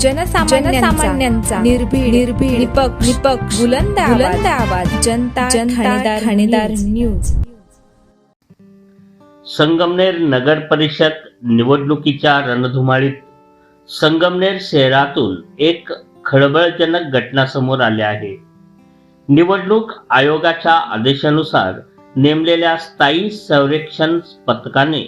जनसामान्यांचा निर्भीड निर्भीड निपक्ष निपक्ष बुलंद बुलंद आवाज जनता जनता ठाणेदार न्यूज. संगमनेर नगर परिषद निवडणुकीच्या रणधुमाळीत संगमनेर शहरातून एक खळबळजनक घटना समोर आली आहे. निवडणूक आयोगाच्या आदेशानुसार नेमलेल्या स्थायी संरक्षण पथकाने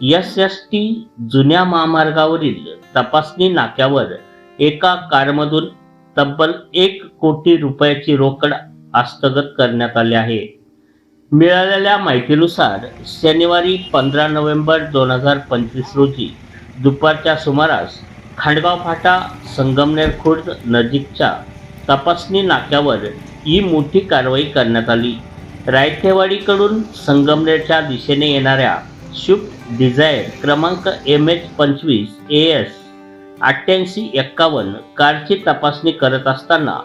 एस एस टी जुन्या महामार्गावरील तपासणी नाक्यावर एका कारमधून तब्बल एक कोटी रुपयाची रोकड हस्तगत करण्यात आली आहे. मिळालेल्या माहितीनुसार शनिवारी पंधरा नोव्हेंबर दोन हजार पंचवीस रोजी दुपारच्या सुमारास खांडगाव फाटा संगमनेर खुर्द नजीकच्या तपासणी नाक्यावर ही मोठी कारवाई करण्यात आली. रायथेवाडीकडून संगमनेरच्या दिशेने येणाऱ्या शुभ डिझायर क्रमांक एम एच पंचवीस ए एस अठ्ठ्याऐंशी एक्कावन्न कारची तपासणी करत असताना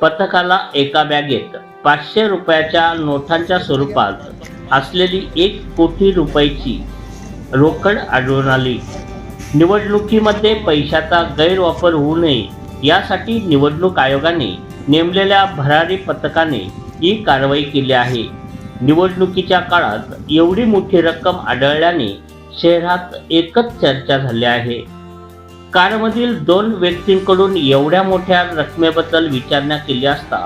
पथकाला एका बॅगेत पाचशे रुपयाच्या नोटांच्या स्वरूपात असलेली एक कोटी रुपयाची रोकड आढळून आली. निवडणुकीमध्ये पैशाचा गैरवापर होऊ नये यासाठी निवडणूक आयोगाने नेमलेल्या भरारी पथकाने ही कारवाई केली आहे. निवडणुकीच्या काळात एवढी मोठी रक्कम आढळल्याने शहरात एकच चर्चा झाली आहे. कारमधील दोन व्यक्तींकडून एवढ्या मोठ्या रकमेबद्दल विचारणा केली असता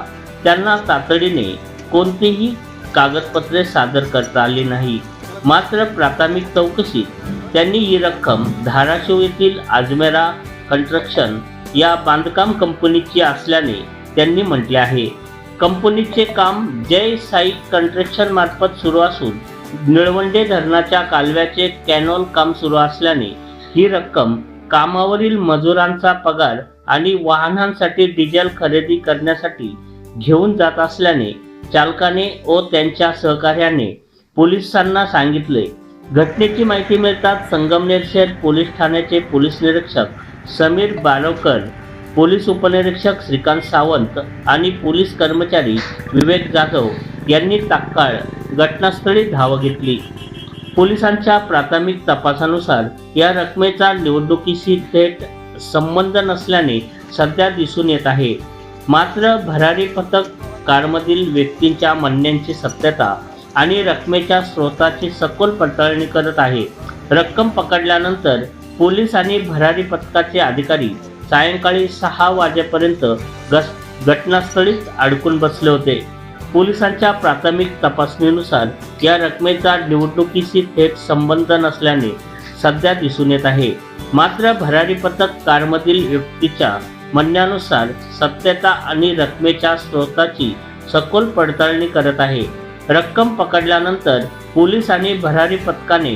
त्यांना तातडीने कोणतीही कागदपत्रे सादर करता आली नाही. मात्र प्राथमिक चौकशीत त्यांनी ही रक्कम धाराशिव येथील आजमेरा कन्स्ट्रक्शन या बांधकाम कंपनीची असल्याने त्यांनी म्हटले आहे. कंपनीचे काम जय साई कन्स्ट्रक्शन मार्फत सुरू असून निळवंडे धरणाच्या कालव्याचे कॅनॉल काम सुरू असल्याने ही रक्कम कामावरील मजुरांचा पगार आणि वाहनांसाठी डिझेल खरेदी करण्यासाठी घेऊन जात असल्याने चालकाने व त्यांच्या सहकार्याने पोलिसांना सांगितले. घटनेची माहिती मिळताच संगमनेर शहर पोलीस ठाण्याचे पोलीस निरीक्षक समीर बारोकर पोलीस उपनिरीक्षक श्रीकांत सावंत आणि पोलीस कर्मचारी विवेक जाधव यांनी तात्काळ घटनास्थळी धाव घेतली. पोलिसांच्या प्राथमिक तपासानुसार या रकमेचा निवडणुकीशी थेट संबंध नसल्याने सध्या दिसून येत आहे. मात्र भरारी पथक कारमधील व्यक्तींच्या म्हणण्यांची सत्यता आणि रकमेच्या स्रोताची सखोल पडताळणी करत आहे. रक्कम पकडल्यानंतर पोलीस आणि भरारी पथकाचे अधिकारी सायंकाळी सहा वाजेपर्यंत घटनास्थळीच अडकून बसले होते. पोलिसांच्या प्राथमिक तपासणीनुसार या रकमेचा निवडणुकीशी थेट संबंध नसल्याने सध्या दिसून येत आहे. मात्र भरारी पथक कारमधील व्यक्तीच्या म्हणण्यानुसार सत्यता आणि रकमेच्या स्रोताची सखोल पडताळणी करत आहे. रक्कम पकडल्यानंतर पोलीस आणि भरारी पथकाने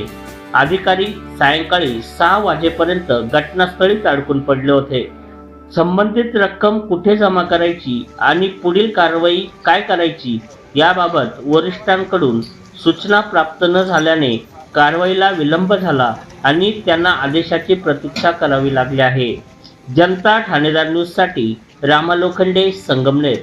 अधिकारी सायंकाळी सहा वाजेपर्यंत घटनास्थळीच अडकून पडले होते. संबंधित रक्कम कुठे जमा करायची आणि पुढील कारवाई काय करायची याबाबत वरिष्ठांकडून सूचना प्राप्त न झाल्याने कारवाईला विलंब झाला आणि त्यांना आदेशाची प्रतीक्षा करावी लागली आहे. जनता ठाणेदार न्यूजसाठी रामा लोखंडे संगमनेर.